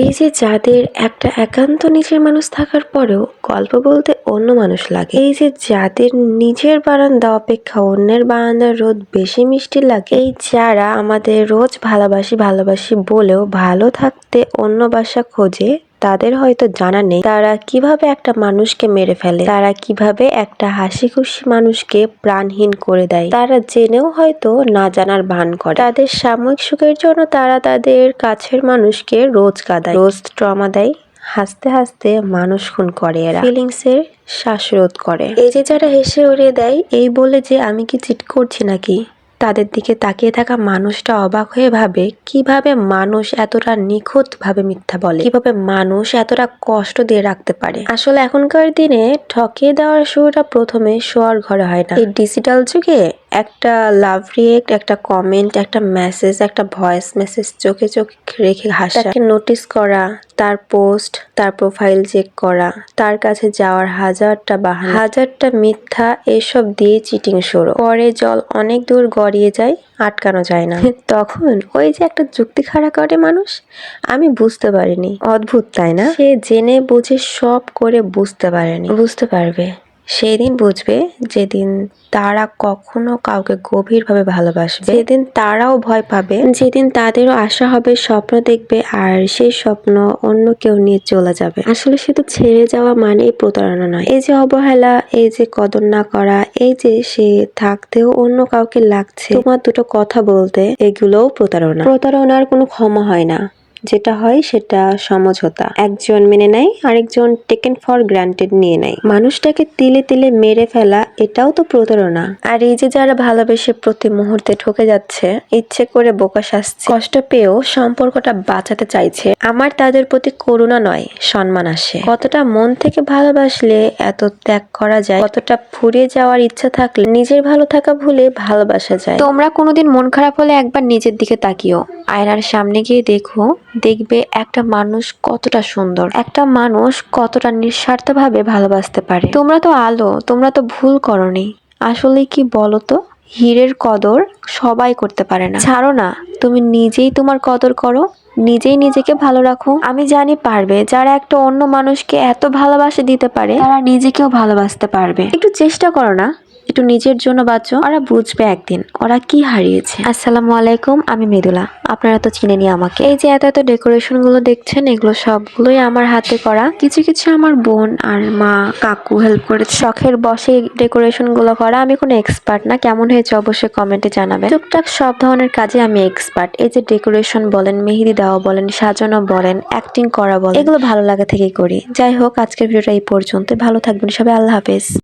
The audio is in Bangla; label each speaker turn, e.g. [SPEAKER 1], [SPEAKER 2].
[SPEAKER 1] এই যে যাদের একটা একান্ত নিজের মানুষ থাকার পরেও গল্প বলতে অন্য মানুষ লাগে, এই যে যাদের নিজের বারান্দা অপেক্ষা অন্যের বারান্দার রোদ বেশি মিষ্টি লাগে, এই যারা আমাদের রোজ ভালোবাসি ভালোবাসি বলেও ভালো থাকতে অন্য বাসা খোঁজে তাদের হয়তো জানা নেই তারা কীভাবে একটা মানুষকে মেরে ফেলে, তারা কীভাবে একটা হাসি খুশি মানুষকে প্রাণহীন করে দেয়, তারা জেনেও হয়তো না জানার ভান করে। তাদের সাময়িক সুখের জন্য তারা তাদের কাছের মানুষকে রোজ কাঁদায়, রোজ ট্রমা দেয়, হাসতে হাসতে মানুষ খুন করে এরা ফিলিংস এর শ্বাসরোধ করে। এই যে যারা হেসে উড়িয়ে দেয়, এই বলে যে আমি কি চিট করছি নাকি? তাদের দিকে তাকিয়ে থাকা মানুষটা অবাক হয়ে ভাবে, কীভাবে মানুষ এতটা নিখুঁত ভাবে মিথ্যা বলে? কীভাবে মানুষ এতটা কষ্ট দিয়ে রাখতে পারে? আসলে এখনকার দিনে ঠকিয়ে দেওয়ার শুরুটা প্রথমে শোয়ার ঘরে হয় না। এই ডিজিটাল যুগে একটা লাভ রিয়েক্ট একটা কমেন্ট একটা মেসেজ একটা ভয়েস মেসেজ চোখে চোখ রেখে হাসা। নোটিস করা, তার পোস্ট তার প্রোফাইল চেক করা, তার কাছে যাওয়ার হাজারটা বাহানা। হাজারটা মিথ্যা, এসব দিয়ে চিটিং শুরু। পরে জল অনেক দূর গড়িয়ে যায়, আটকানো যায় না। তখন ওই যে একটা যুক্তি খাড়া করে মানুষ, আমি বুঝতে পারিনি। অদ্ভুত, তাই না? সে জেনে বুঝে সব করে বুঝতে পারেনি। বুঝতে পারবে। সেই দিন বুঝবে যেদিন তারা কখনো কাউকে গভীরভাবে ভালোবাসবে। যেদিন তারাও ভয় পাবে, যেদিন তাদেরও আশা হবে, স্বপ্ন দেখবে, আর সেই স্বপ্ন অন্য কেউ নিয়ে চলে যাবে। আসলে শুধু ছেড়ে যাওয়া মানেই প্রতারণা নয়। এই যে অবহেলা, এই যে কদর না করা, এই যে সে থাকতেও অন্য কাউকে লাগছে, তোমার দুটো কথা বলতে এগুলোও প্রতারণা। প্রতারণার কোনো ক্ষমা হয় না। যেটা হয় সেটা সমঝোতা। একজন মেনে নেয়, আরেকজন টেকেন ফর গ্রান্টেড নিয়ে নেয়। মানুষটাকে তিলে তিলে মেরে ফেলা, এটাও তো প্রতারণা। আর এই যে যারা ভালোবেসে প্রতি মুহূর্তে ঠকে যাচ্ছে, ইচ্ছে করে বোকা শাসছে কষ্ট পেয়েও সম্পর্কটা বাঁচাতে চাইছে, আমার তাদের প্রতি করুণা নয়, সম্মান আসে। কতটা মন থেকে ভালোবাসলে এত ত্যাগ করা যায়, কতটা ফুরিয়ে যাওয়ার ইচ্ছা থাকলে নিজের ভালো থাকা ভুলে ভালোবাসা যায়। তোমরা কোনোদিন মন খারাপ হলে একবার নিজের দিকে তাকিও। আয়নার সামনে গিয়ে দেখো দেখবে একটা মানুষ কতটা সুন্দর। একটা মানুষ কতটা নিঃস্বার্থভাবে ভালোবাসতে পারে। তোমরা তো আলো, তোমরা তো ভুল করনি। আসলে কি বলো তো হীরের কদর সবাই করতে পারে না। ছাড়ো না, তুমি নিজেই তোমার কদর করো, নিজেই নিজেকে ভালো রাখো। আমি জানি পারবে, যারা একটা অন্য মানুষকে এত ভালোবাসা দিতে পারে, তারা নিজেকেও ভালোবাসতে পারবে। একটু চেষ্টা করো না। একটু নিজের জন্য বাঁচো। ওরা বুঝবে একদিন, ওরা কি হারিয়েছে। আসসালামু আলাইকুম, আমি মৃদুলা। আপনারা তো চিনেনি আমাকে। এই যে এত এত ডেকোরেশনগুলো দেখছেন, এগুলো সবগুলোই আমার হাতে করা। কিছু কিছু আমার বোন আর মা, কাকু হেল্প করেছে। শখের বসে ডেকোরেশনগুলো করা। আমি কোনো এক্সপার্ট না, কেমন হয়েছে অবশ্যই কমেন্টে জানাবেন। টুকটাক সব ধরনের কাজে আমি এক্সপার্ট। এই যে ডেকোরেশন বলেন, মেহেদি দেওয়া বলেন, সাজানো বলেন, অ্যাক্টিং করা বলেন, এগুলো ভালো লাগা থেকেই করি। যাই হোক, আজকের ভিডিওটা এই পর্যন্ত ভালো থাকবেন সবাই, আল্লাহ হাফেজ।